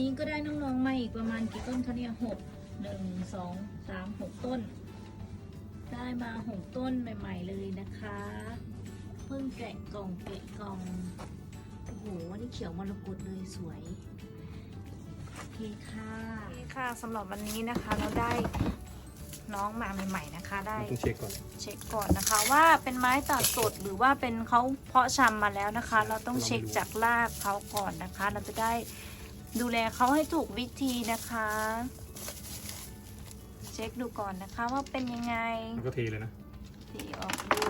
นี้ก็ได้น้องๆมาอีกประมาณกี่ต้นคะเนี่ยหกหนึ่งสองสามหกต้น ได้มาหกต้นใหม่ ๆ เลยนะคะ เพิ่งแกะกล่องแกะกล่องโอ้โหนี่เขียวมรกตเลยสวยโอเคค่ะโอเคค่ะสำหรับวันนี้นะคะเราได้น้องมาใหม่ๆนะคะ ได้ต้องเช็คก่อนเช็คก่อนนะคะ ว่าเป็นไม้ตัดสดหรือว่าเป็นเขาเพาะชำมาแล้วนะคะ เราต้องเช็คจากรากเขาก่อนนะคะ เราจะได้ ดูแลเขาให้ถูกวิธีนะคะ เช็คดูก่อนนะคะว่าเป็นยังไงแล้วก็เทเลยนะดีออกดู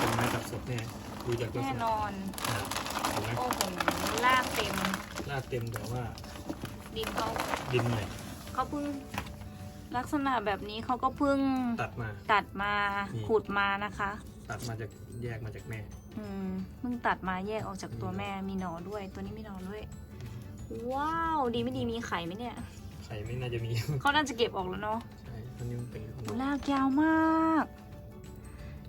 เป็นไม้ตัดสดเนี่ยดูจากลักษแน่ณะนอนอ่าเห็นไหมโอ้โหรากเต็มรากเต็มแต่ว่าดินเขาดินใหม่เขาเพิ่ง ลักษณะแบบนี้เขาก็เพิ่งตัดมา ตัดมานี่ ขุดมานะคะ ตัดมาจากแยกมาจากแม่อืมเพิ่งตัดมาแยกออกจากตัวแม่มีหนอด้วย ตัวนี้มีหนอด้วย ว้าว ดีไม่ดีมีไข่ไหมเนี่ย ไข่ไม่น่าจะมีเขาน่าจะเก็บออกแล้วเนาะใช่ตอนนี้มันเป็นโหลากยาวมาก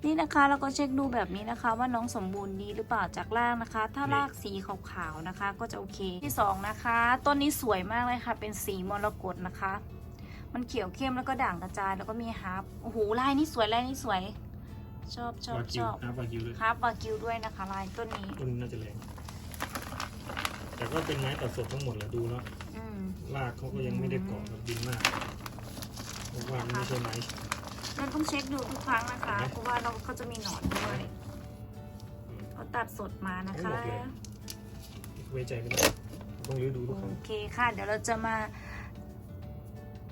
นี่นะคะเราก็เช็คดูแบบนี้นะคะ ว่าน้องสมบูรณ์ดีหรือเปล่าจากรากนะคะ ถ้ารากสีขาวๆนะคะ ก็จะโอเคที่สองนะคะต้นนี้สวยมากเลยค่ะ เป็นสีมรกตนะคะ มันเขียวเข้มแล้วก็ด่างกระจายแล้วก็มีฮาร์ปโอ้โหลายนี้สวยลายนี้สวยชอบชอบวาชกิวอบนะวากิวเลยฮาร์ปวากิวด้วยนะคะลายต้นนี้ต้นน่าจะแรง แต่ก็เป็นไม้ตัดสดทั้งหมดแหละดูแล้วอืมรากเขาก็ยังไม่ได้เกาะกับดินมากเพราะว่ามันไม่ใช่ไม้ เราต้องเช็คดูทุกครั้งนะคะเห็นไหมเพราะว่าเราเขาจะมีหนอนด้วยอืมเขาตัดสดมานะคะทั้งหมดเลย ไว้ใจไม่ได้ต้องรื้อดูทุกครั้โองเคค่ะ เดี๋ยวเราจะมา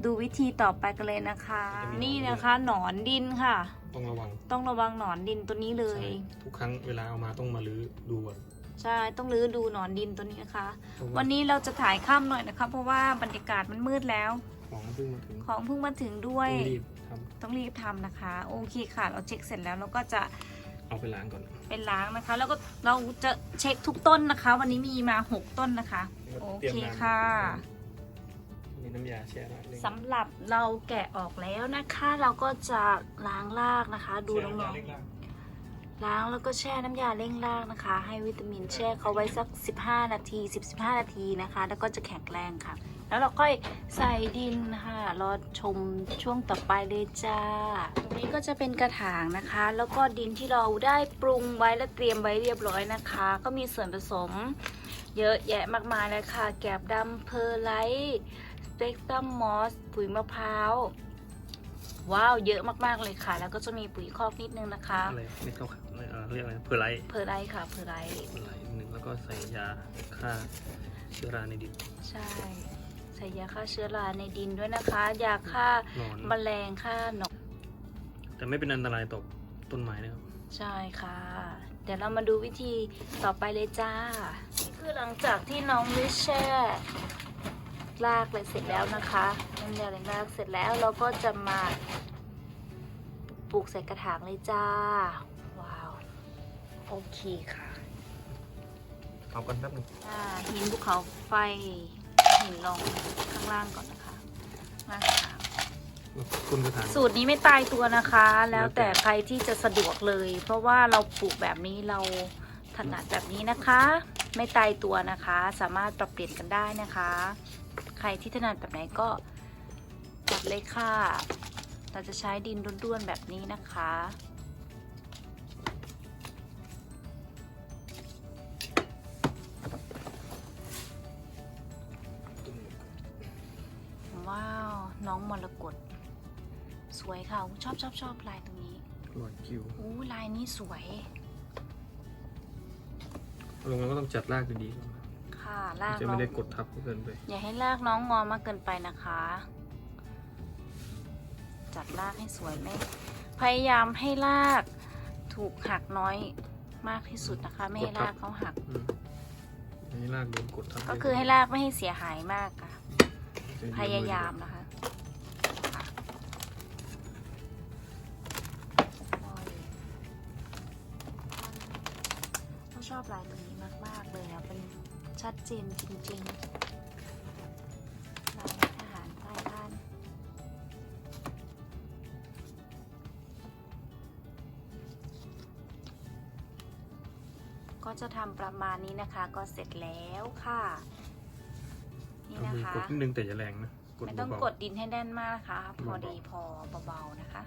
ดูวิธีต่อไปกันเลยนะคะ จะมีนี่นะคะหนอนดินค่ะ ต้องระวังต้องระวังหนอนดินตัวนี้เลยใช่ทุกครั้งเวลาเอามาต้องมารื้อดูก่อน ใช่ต้องรื้อดูหนอนดินตัวนี้นะคะเพราะาวันนี้เราจะถ่ายค่ำหน่อยนะคะ เพราะว่าบรรยากาศมันมืดแล้ว ของเพิ่งมาถึงของเพิ่งมาถึงด้วยต้องรีบทต้องรีบทำนะคะ โอเคค่ะ เราเช็คเสร็จแล้วเราก็จะำเอาไปล้างก่อน เป็นล้างนะคะ แล้วก็เราจะเช็คทุกต้นนะคะ วันนี้มีมา 6 ต้นนะคะ โอเคค่ะนี่น้ำยาแช่น้ำเลยสำหรับเราแกะออกแล้วนะคะ เราก็จะล้างรากนะคะ ดูน้องๆ ล้างแล้วก็แช่น้ำยาเร่งรากนะคะ ให้วิตามินแช่เขาไว้สัก 15 นาที 10-15 นาทีนะคะ แล้วก็จะแข็งแรงค่ะ แล้วเราค่อยใส่ดินค่ะรอชมช่วงต่อไปเลยจ้าตรงนี้ก็จะเป็นกระถางนะคะ แล้วก็ดินที่เราได้ปรุงไว้และเตรียมไว้เรียบร้อยนะคะ ก็มีส่วนผสมเยอะแยะมากมายเลยค่ะ แกบดำเพอร์ไลท์สเปกตรัมมอสปุ๋ยมะพร้าวว้าว เยอะมากๆเลยค่ะ แล้วก็จะมีปุ๋ยคอกนิดนึงนะคะอะไรไม่เข้าขับ เอ่อเรียกอะไรเพอร์ไลท์เพอร์ไลท์ค่ะเพอร์ไลท์เพอร์ไลท์หนึ่งแล้วก็ใส่ยาฆ่าเชื้อราในดินใช่ใส่ยาฆ่าเชื้อราในดินด้วยนะคะ ยาฆ่าหนอนแมลงฆ่าหนอนแต่ไม่เป็นอันตรายต่อต้นไม้นะครับใช่ค่ะ เดี๋ยวเรามาดูวิธีต่อไปเลยจ้านี่คือหลังจากที่น้องลิชแช่ลากเลยเสร็จแล้วนะคะน้ำยาเลยลากเสร็จแล้วเราก็จะมาปลูกใส่กระถางเลยจ้าว้าว โอเคค่ะเอากันแป๊บนึงอ่าหินภูเขาไฟหินลงข้างล่างก่อนนะคะล่างค่ะคุณกระถางสูตรนี้ไม่ตายตัวนะคะ แล้วแต่ใครที่จะสะดวกเลย เพราะว่าเราปลูกแบบนี้เราถนัดแบบนี้นะคะ ไม่ตายตัวนะคะ สามารถปรับเปลี่ยนกันได้นะคะ ใครที่ถนัดแบบไหนก็จัดเลยค่ะ เราจะใช้ดินด้วนๆแบบนี้นะคะ รกตสวยค่ะชอบชอบชอบลายตรงนี้หลอดคิวอู้ลายนี้สวย ลงแล้วก็ต้องจัดรากดีๆก่อนค่ะลากจะน้ไม่องได้กดทับเกินไป อย่าให้ลากน้องงอมากเกินไปนะคะ จัดลากให้สวยไม่พยายามให้ลากถูกหักน้อยมากที่สุดนะคะ ไม่ให้ลากเขาหัก อืมอันนี้รากโดนกดทับก็คือให้ลากไม่ให้เสียหายมากค่ะ จะพยายามนะคะค่ะ ชอบลายตรงนี้มาก ๆ เลยอะ เป็นชัดเจนจริง ๆ ลายทหารใต้บ้าน ก็จะทำประมาณนี้นะคะ ก็เสร็จแล้วค่ะ นี่เอานะมือคะกดนิดนึงแต่อย่าแรงนะกดไม่ต้องเบากดดินให้แน่นมากนะคะ พอเบาๆดีพอเบาๆนะคะ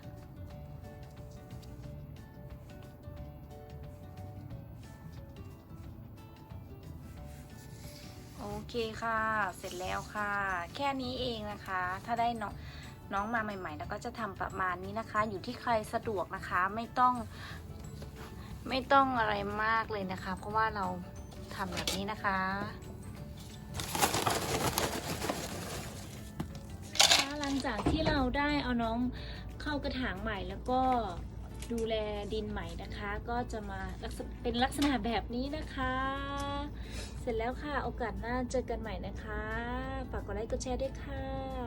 เคค่ะ เสร็จแล้วค่ะ แค่นี้เองนะคะ ถ้าได้น้องน้องมาใหม่ๆแล้วก็จะทำประมาณนี้นะคะ อยู่ที่ใครสะดวกนะคะ ไม่ต้อง ไม่ต้องอะไรมากเลยนะคะ เพราะว่าเราทำแบบนี้นะคะหลังจากที่เราได้เอาน้องเข้ากระถางใหม่แล้วก็ดูแลดินใหม่นะคะ ก็จะมาเป็นลักษณะแบบนี้นะคะ เสร็จแล้วค่ะ โอกาสหน้าเจอกันใหม่นะคะ ฝากกดไลค์กดแชร์ด้วยค่ะ